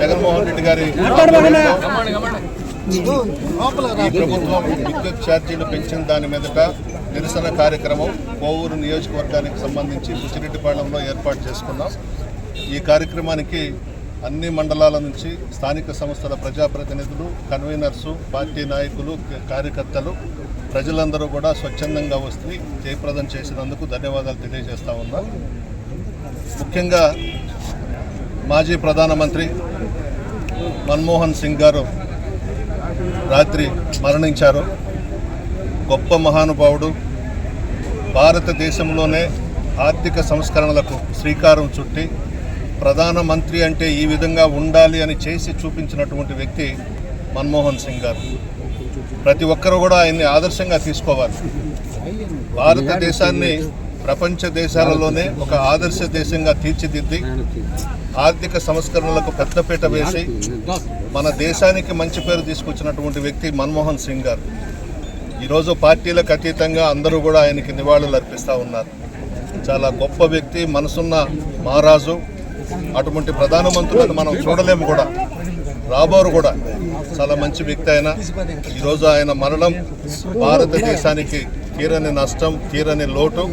జగన్మోహన్ రెడ్డి గారి ఈ ప్రభుత్వం విద్యుత్ ఛార్జీలు పెంచిన దాని మీదట నిరసన కార్యక్రమం కోవూరు నియోజకవర్గానికి సంబంధించి బుచ్చిరెడ్డిపాళెంలో ఏర్పాటు చేసుకున్నాం. ఈ కార్యక్రమానికి అన్ని మండలాల నుంచి స్థానిక సంస్థల ప్రజాప్రతినిధులు కన్వీనర్సు పార్టీ నాయకులు కార్యకర్తలు ప్రజలందరూ కూడా స్వచ్ఛందంగా వస్తే జయప్రదం చేసినందుకు ధన్యవాదాలు తెలియజేస్తా ఉన్నాం. ముఖ్యంగా మాజీ ప్రధానమంత్రి మన్మోహన్ సింగ్ గారు రాత్రి మరణించారు. గొప్ప మహానుభావుడు. భారతదేశంలోనే ఆర్థిక సంస్కరణలకు శ్రీకారం చుట్టి ప్రధానమంత్రి అంటే ఈ విధంగా ఉండాలి అని చేసి చూపించినటువంటి వ్యక్తి మన్మోహన్ సింగ్ గారు. ప్రతి ఒక్కరూ కూడా ఆయన్ని ఆదర్శంగా తీసుకోవాలి. భారతదేశాన్ని ప్రపంచ దేశాలలోనే ఒక ఆదర్శ దేశంగా తీర్చిదిద్ది ఆర్థిక సంస్కరణలకు పెద్దపీట వేసి మన దేశానికి మంచి పేరు తీసుకొచ్చినటువంటి వ్యక్తి మన్మోహన్ సింగ్ గారు. ఈరోజు పార్టీలకు అతీతంగా అందరూ కూడా ఆయనకి నివాళులు అర్పిస్తూ ఉన్నారు. చాలా గొప్ప వ్యక్తి మనసున్న మహారాజు అటువంటి ప్రధానమంత్రులను మనం చూడలేము కూడా. రాబోరు కూడా చాలా మంచి వ్యక్తి ఆయన. ఈరోజు ఆయన మరణం భారతదేశానికి తీరని నష్టం తీరని లోటు.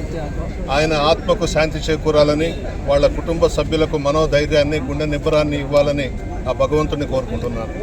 ఆయన ఆత్మకు శాంతి చేకూరాలని వాళ్ళ కుటుంబ సభ్యులకు మనోధైర్యాన్ని గుండె నిబ్బరాన్ని ఇవ్వాలని ఆ భగవంతుని కోరుకుంటున్నాను.